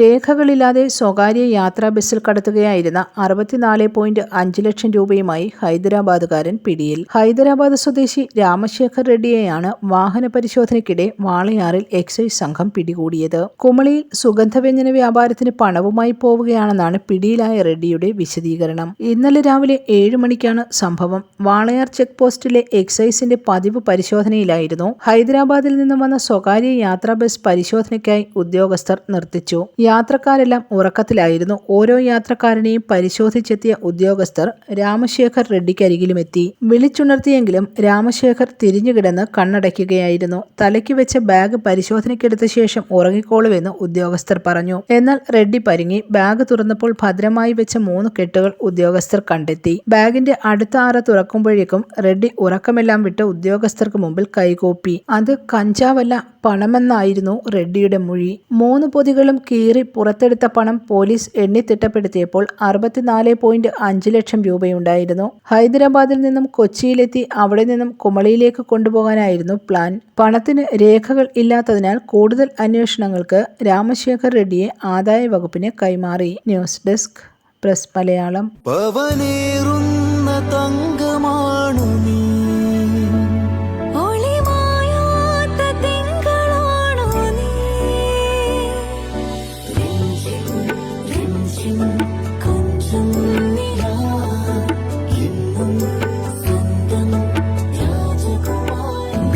രേഖകളില്ലാതെ സ്വകാര്യ യാത്രാ ബസ്സിൽ കടത്തുകയായിരുന്ന അറുപത്തിനാല് പോയിന്റ് അഞ്ച് ലക്ഷം രൂപയുമായി ഹൈദരാബാദുകാരൻ പിടിയിൽ. ഹൈദരാബാദ് സ്വദേശി രാമശേഖർ റെഡ്ഡിയെയാണ് വാഹന പരിശോധനയ്ക്കിടെ വാളയാറിൽ എക്സൈസ് സംഘം പിടികൂടിയത്. കുമളിയിൽ സുഗന്ധവ്യഞ്ജന വ്യാപാരത്തിന് പണവുമായി പോവുകയാണെന്നാണ് പിടിയിലായ റെഡ്ഡിയുടെ വിശദീകരണം. ഇന്നലെ രാവിലെ ഏഴ് മണിക്കാണ് സംഭവം. വാളയാർ ചെക്ക് പോസ്റ്റിലെ എക്സൈസിന്റെ പതിവ് പരിശോധനയിലായിരുന്നു. ഹൈദരാബാദിൽ നിന്നും വന്ന സ്വകാര്യ യാത്രാ ബസ് പരിശോധനയ്ക്കായി ഉദ്യോഗസ്ഥർ നിർത്തിച്ചു. യാത്രക്കാരെല്ലാം ഉറക്കത്തിലായിരുന്നു. ഓരോ യാത്രക്കാരനെയും പരിശോധിച്ചെത്തിയ ഉദ്യോഗസ്ഥർ രാമശേഖർ റെഡ്ഡിക്കരികിലുമെത്തി വിളിച്ചുണർത്തിയെങ്കിലും രാമശേഖർ തിരിഞ്ഞുകിടന്ന് കണ്ണടയ്ക്കുകയായിരുന്നു. തലയ്ക്ക് വെച്ച ബാഗ് പരിശോധനയ്ക്കെടുത്ത ശേഷം ഉറങ്ങിക്കോളുമെന്ന് ഉദ്യോഗസ്ഥർ പറഞ്ഞു. എന്നാൽ റെഡ്ഡി പരുങ്ങി. ബാഗ് തുറന്നപ്പോൾ ഭദ്രമായി വെച്ച മൂന്ന് കെട്ടുകൾ ഉദ്യോഗസ്ഥർ കണ്ടെത്തി. ബാഗിന്റെ അടുത്ത അറ തുറക്കുമ്പോഴേക്കും റെഡ്ഡി ഉറക്കമെല്ലാം വിട്ട് ഉദ്യോഗസ്ഥർക്ക് മുമ്പിൽ കൈകോപ്പി. അത് കഞ്ചാവല്ല പണമെന്നായിരുന്നു റെഡ്ഡിയുടെ മൊഴി. മൂന്ന് പൊതികളും കീറി പുറത്തെടുത്ത പണം പോലീസ് എണ്ണിത്തിട്ടപ്പെടുത്തിയപ്പോൾ അറുപത്തിനാല് പോയിന്റ് അഞ്ച് ലക്ഷം രൂപയുണ്ടായിരുന്നു. ഹൈദരാബാദിൽ നിന്നും കൊച്ചിയിലെത്തി അവിടെ നിന്നും കുമളിയിലേക്ക് കൊണ്ടുപോകാനായിരുന്നു പ്ലാൻ. പണത്തിന് രേഖകൾ ഇല്ലാത്തതിനാൽ കൂടുതൽ അന്വേഷണങ്ങൾക്ക് രാമശേഖർ റെഡ്ഡിയെ ആദായ വകുപ്പിന് കൈമാറി. News desk press Malayalam. രാജകുമാരി